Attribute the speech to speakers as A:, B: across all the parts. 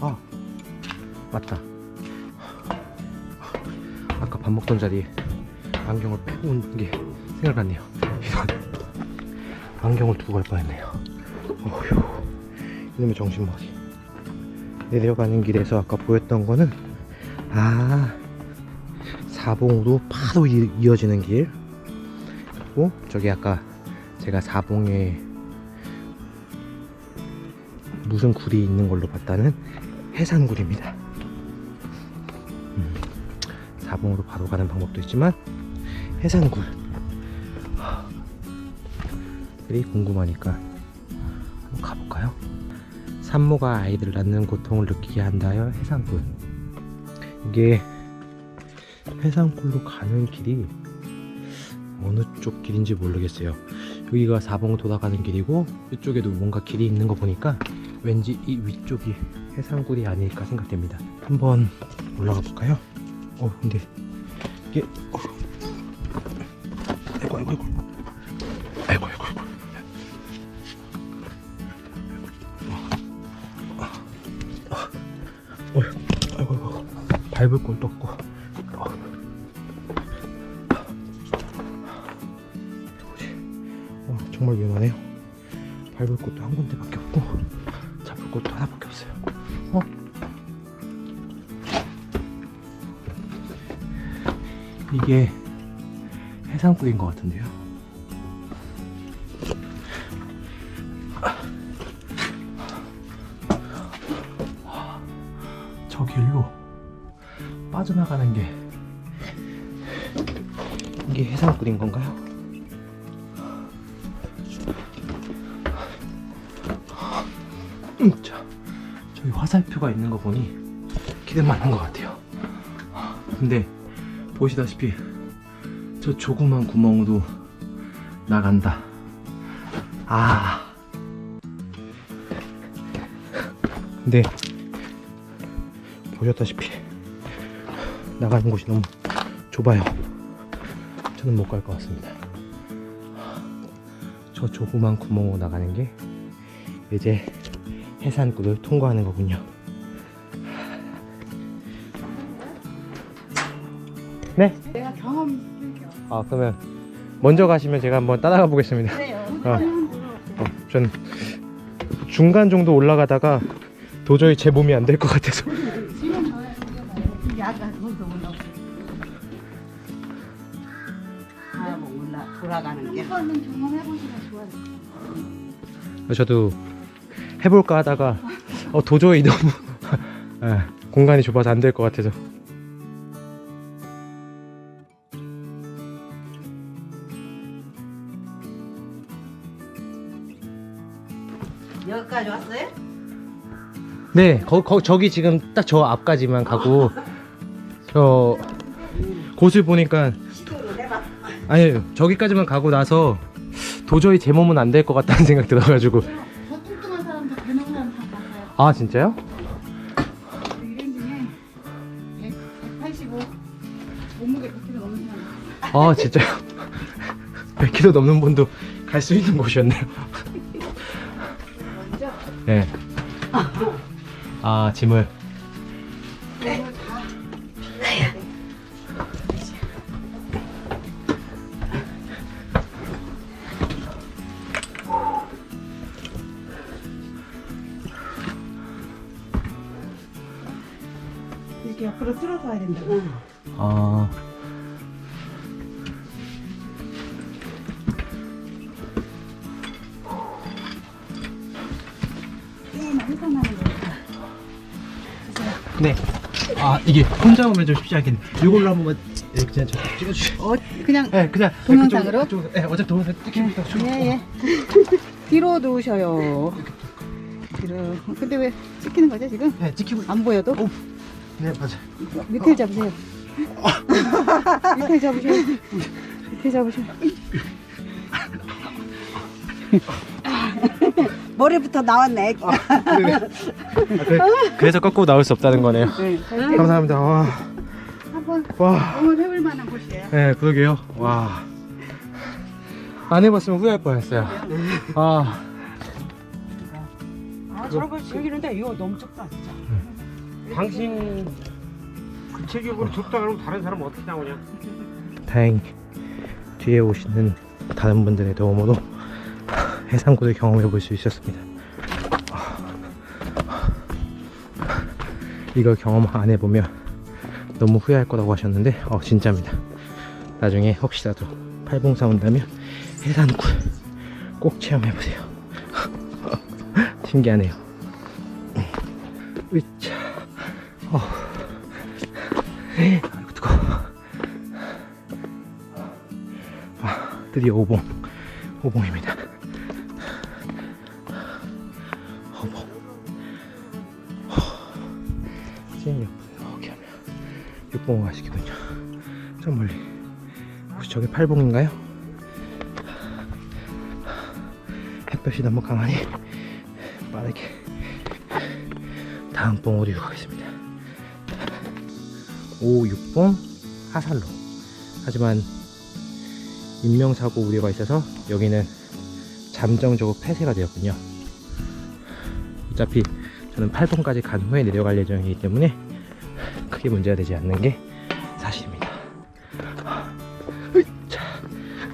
A: 아 맞다. 아까 밥 먹던 자리에 안경을 빼고 온 게 생각났네요. 이런. 안경을 두고 갈 뻔했네요. 어휴. 이놈의 정신머리. 내려가는 길에서 아까 보였던 거는 아 사봉으로 바로 이- 이어지는 길. 그리고 저기 아까 제가 사봉에 무슨 굴이 있는 걸로 봤다는 해산굴입니다. 음, 사봉으로 바로 가는 방법도 있지만 해산굴 이 궁금하니까 한번 가볼까요? 산모가 아이들을 낳는 고통을 느끼게 한다여 해산굴 이게 해산굴로 가는 길이 어느 쪽 길인지 모르겠어요. 여기가 사봉 돌아가는 길이고 이쪽에도 뭔가 길이 있는 거 보니까 왠지 이 위쪽이 해산굴이 아닐까 생각됩니다 한번 올라가 볼까요? 어 근데 이게 어. 아이고 아이고 아이고 아이고 아이고 아이고 어, 아이고 아이고 밟을 곳도 없고 어. 뭐지? 어, 정말 위험하네요 밟을 곳도 한 군데밖에 없고 잡을 곳도 하나밖에 없어요 어? 이게 해상굴인 것 같은데요 저 길로 빠져나가는 게 이게 해상굴인 건가요? 음, 자, 화살표가 있는 거 보니 길은 맞는 것 같아요. 근데 보시다시피 저 조그만 구멍으로 나간다. 아. 근데 보셨다시피 나가는 곳이 너무 좁아요. 저는 못 갈 것 같습니다. 저 조그만 구멍으로 나가는 게 이제 해산굴을 통과하는 거군요. 네?
B: 내가 경험
A: 아 그러면 먼저 가시면 제가 한번 따라가 보겠습니다.
B: 그래요.
A: 어. 어, 전 중간 정도 올라가다가 도저히 제 몸이 안 될 것 같아서
B: 지금 올라. 아뭐 올라 돌아가는 게.
C: 한 번은 경험해보시면 좋아요.
A: 저도 해볼까 하다가 어, 도저히 너무 예, 공간이 좁아서 안 될 것 같아서
B: 여기까지 왔어요?
A: 네 거, 거, 저기 지금 딱 저 앞까지만 가고 저 곳을 보니까. 아니 저기까지만 가고 나서 도저히 제 몸은 안 될 것 같다는 생각 들어가지고 아 진짜요?
C: 이런 중에 100, 185 몸무게 100kg 넘는 사람.
A: 아 진짜요? 100kg 넘는 분도 갈 수 있는 곳이었네요 네. 아 짐을
B: 이렇게 옆으로 틀어서 와야 된다고.
A: 아
C: 게임 해산하는 거니까.
A: 네. 아 이게 혼자 오면 좀 쉽지 않겠네. 이걸로 한 번만 이렇게 그냥 저 찍어주세요.
B: 어 그냥
A: 네, 그냥
B: 동영상으로?
A: 그쪽으로, 그쪽으로. 네, 어차피 동영상 찍히니까 좀.
B: 예 예. 뒤로 누우셔요. 뒤로. 근데 왜 찍히는 거죠 지금?
A: 네, 찍히고.
B: 안 보여도?
A: 오. 네, 맞아.
B: 밑에 잡으세요. 밑에 잡으셔요. 밑에 잡으셔요. 머리부터 나왔네.
A: 네. 아, 그래, 그래서 거꾸로 나올 수 없다는 거네요.
B: 네.
A: 감사합니다. 와,
C: 한번
A: 와,
C: 경험해볼 만한 곳이에요.
A: 네, 그러게요. 와, 안 해봤으면 후회할 뻔했어요. 아,
B: 아 저런 걸 즐기는데 이거 너무 좁다 진짜.
D: 당신 그 체격으로 좁다 그러면 다른 사람 어떻게 나오냐?
A: 다행히 뒤에 오시는 다른 분들의 도움으로 해상구를 경험해 볼 수 있었습니다. 이걸 경험 안 해보면 너무 후회할 거라고 하셨는데 어 진짜입니다. 나중에 혹시라도 팔봉사 온다면 해상구 꼭 체험해 보세요. 신기하네요. 으차, 어, 아이고 뜨거. 아, 드디어 오봉, 오봉입니다. 오봉. 찐 옆으로 이렇게 하면 육봉을 가시거든요. 저 멀리. 혹시 저게 팔봉인가요? 햇볕이 너무 강하니 빠르게 다음 봉 어디로 가겠습니다. 5, 6봉 하살로. 하지만 인명사고 우려가 있어서 여기는 잠정적으로 폐쇄가 되었군요. 어차피 저는 8번까지 간 후에 내려갈 예정이기 때문에 크게 문제가 되지 않는 게 사실입니다. 으차,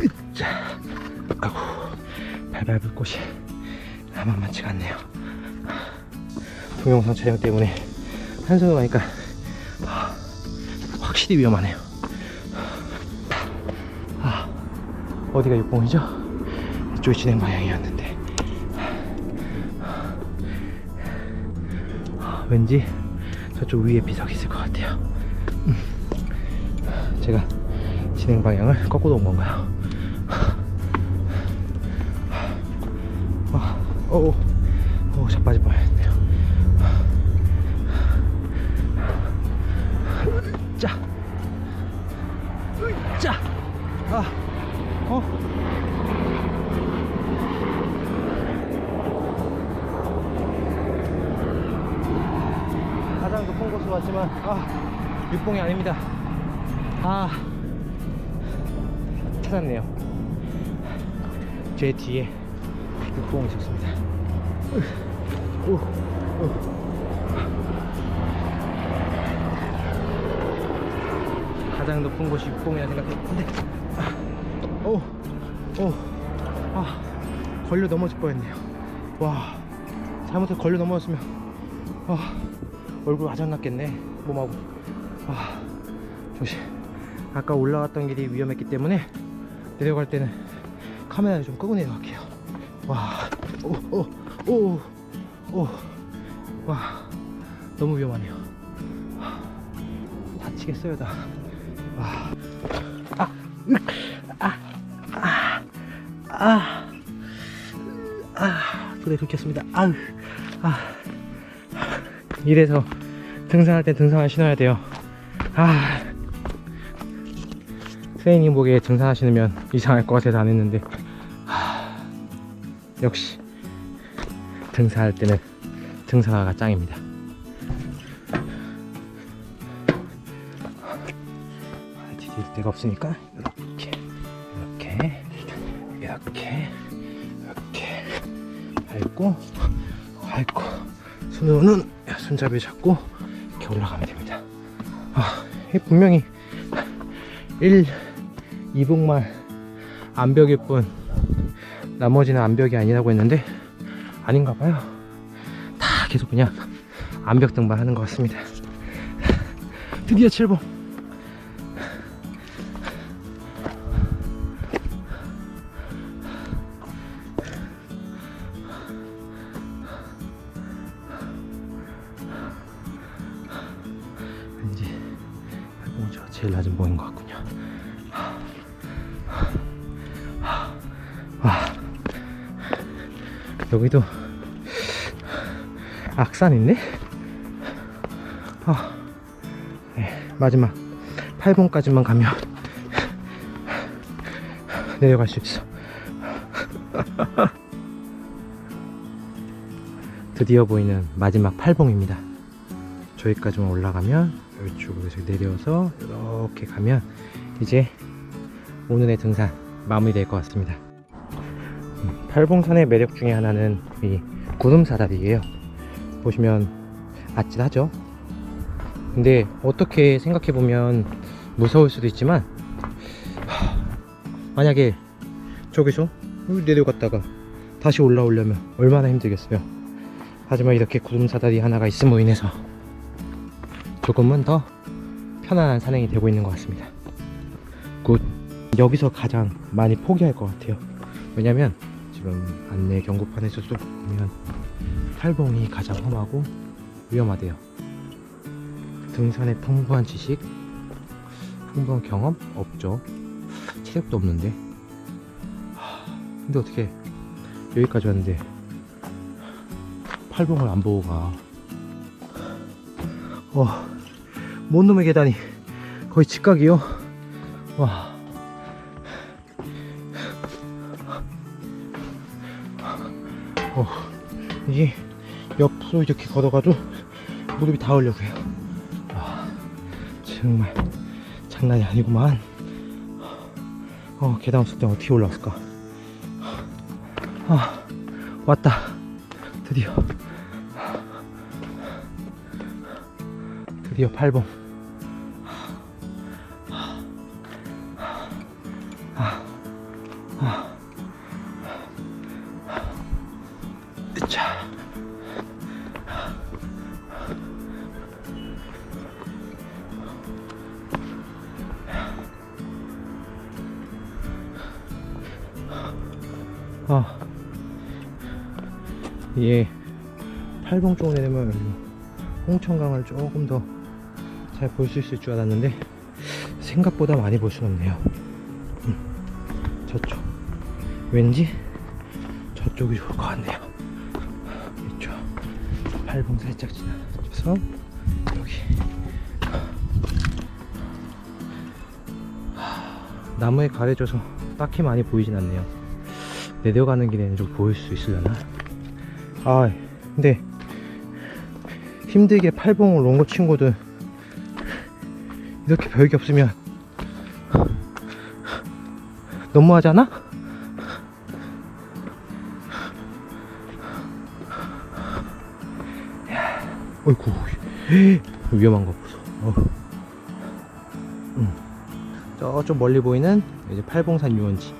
A: 으차. 아고, 발밟을 곳이 만만치가 않네요. 동영상 촬영 때문에 한숨을 하니까 확실히 위험하네요. 아, 어디가 6봉이죠? 이쪽이 진행 방향이었는데 아, 왠지 저쪽 위에 비석이 있을 것 같아요 음. 제가 진행 방향을 거꾸로 온 건가요? 아, 오, 오, 자빠질 뻔했 아, 어? 가장 높은 곳으로 왔지만 아 육봉이 아닙니다 아 찾았네요 제 뒤에 육봉이 있었습니다 오, 오. 가장 높은 곳이 육봉이라 생각했는데 오, 아 걸려 넘어질 뻔했네요. 와 잘못해 걸려 넘어졌으면 와 얼굴 아작났겠네 몸하고. 와 조심. 아까 올라갔던 길이 위험했기 때문에 내려갈 때는 카메라를 좀 끄고 내려갈게요. 와 오 오 오 오 와 너무 위험하네요. 와, 다치겠어요 나 와. 아, 으, 아, 아, 아, 아, 손에 긁혔습니다. 아우, 아. 이래서 등산할 때 등산화 신어야 돼요. 아. 트레이닝 복에 등산화 신으면 이상할 것 같아서 안 했는데. 아, 역시 등산할 때는 등산화가 짱입니다. 디딜 데가 없으니까 밟고 밟고 손으로는 손잡이 잡고 이렇게 올라가면 됩니다. 아, 분명히 1, 2봉만 암벽일 뿐 나머지는 암벽이 아니라고 했는데 아닌가 봐요. 다 계속 그냥 암벽 등반 하는 것 같습니다. 드디어 7봉. 제일 낮은 봉인 것 같군요. 와 여기도 악산 있네. 아, 네, 마지막 8봉까지만 가면 내려갈 수 있어. 드디어 보이는 마지막 8봉입니다. 저기까지만 올라가면 이쪽으로 내려서 이렇게 가면 이제 오늘의 등산 마무리될 것 같습니다. 음, 팔봉산의 매력 중에 하나는 이 구름 사다리예요. 보시면 아찔하죠? 근데 어떻게 생각해 보면 무서울 수도 있지만 하, 만약에 저기서 내려갔다가 다시 올라오려면 얼마나 힘들겠어요. 하지만 이렇게 구름 사다리 하나가 있음으로 인해서 조금은 더 편안한 산행이 되고 있는 것 같습니다. 굿. 여기서 가장 많이 포기할 것 같아요. 왜냐면 지금 안내 경고판에서도 보면 탈봉이 가장 험하고 위험하대요. 등산에 풍부한 지식, 풍부한 경험 없죠. 체력도 없는데. 하, 근데 어떻게 여기까지 왔는데 팔봉을 안 보고 가. 와, 뭔 놈의 계단이 거의 직각이요. 와. 어, 이게 옆으로 이렇게 걸어가도 무릎이 다 흘려고요. 와, 정말 장난이 아니구만. 어, 계단 없을 때 어떻게 올라왔을까? 아, 왔다. 드디어. 드디어 8번. 아, 예, 팔봉 쪽으로 내려면 홍천강을 조금 더 잘 볼 수 있을 줄 알았는데 생각보다 많이 볼 수는 없네요. 음, 저쪽 왠지 저쪽이 좋을 것 같네요. 이쪽 팔봉 살짝 지나서 여기 나무에 가려져서 딱히 많이 보이진 않네요. 내려가는 길에는 좀 보일 수 있으려나? 아, 근데 힘들게 팔봉을 온거 친구들 이렇게 별게 없으면 너무하지 않아? 어이구 위험한 거 보소. 어. 음. 저쪽 멀리 보이는 이제 팔봉산 유원지.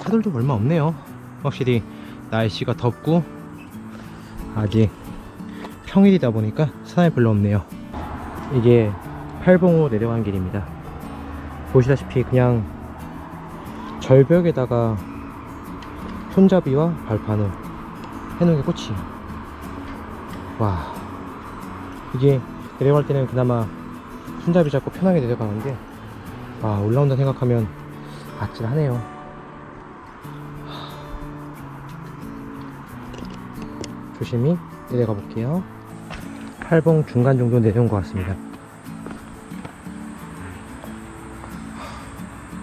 A: 차들도 얼마 없네요. 확실히 날씨가 덥고 아직 평일이다 보니까 사람이 별로 없네요. 이게 팔봉으로 내려간 길입니다. 보시다시피 그냥 절벽에다가 손잡이와 발판을 해놓은 게 끝이에요. 와, 이게 내려갈 때는 그나마 손잡이 잡고 편하게 내려가는데, 와, 올라온다 생각하면 아찔하네요. 조심히 내려가 볼게요. 팔봉 중간 정도 내려온 것 같습니다.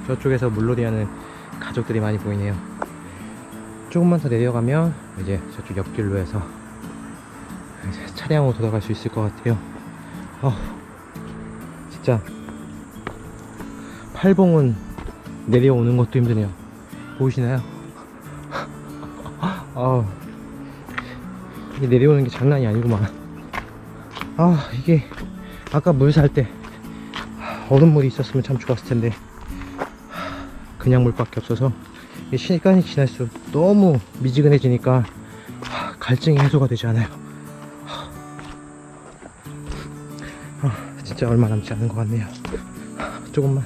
A: 저쪽에서 물놀이 하는 가족들이 많이 보이네요. 조금만 더 내려가면 이제 저쪽 옆길로 해서 차량으로 돌아갈 수 있을 것 같아요. 어, 진짜 팔봉은 내려오는 것도 힘드네요. 보이시나요? 아, 이게 내려오는 게 장난이 아니구만. 아, 이게 아까 물 살 때 얼음물이 있었으면 참 좋았을 텐데 그냥 물밖에 없어서 시간이 지날수록 너무 미지근해지니까 갈증이 해소가 되지 않아요. 아, 진짜 얼마 남지 않은 것 같네요. 조금만,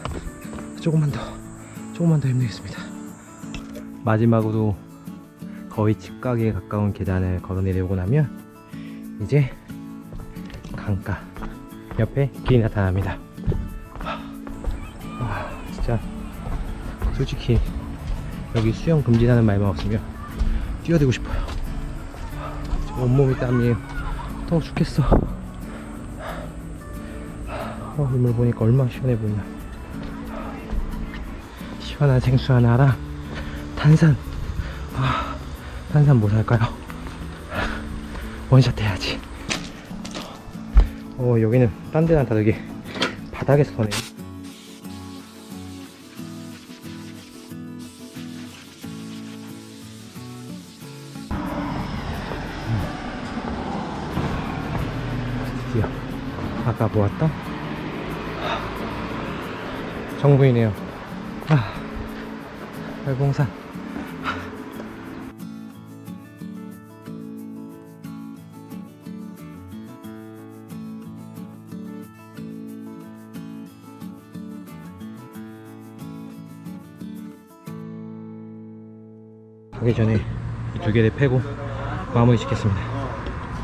A: 조금만 더, 조금만 더 힘내겠습니다. 마지막으로 거의 직각에 가까운 계단을 걸어 내려오고 나면 이제 강가 옆에 길이 나타납니다. 아, 진짜 솔직히 여기 수영 금지라는 말만 없으면 뛰어들고 싶어요. 온몸이 땀이에요. 더워 죽겠어. 어, 이물 보니까 얼마나 시원해 보이냐. 시원한 생수 하나랑 탄산. 아, 탄산 뭐 살까요? 원샷 해야지. 어, 여기는 딴 데랑 다르게 바닥에서 서네. 드디어 아까 모았던 정부이네요. 아, 발봉산. 두 개를 패고 마무리 짓겠습니다.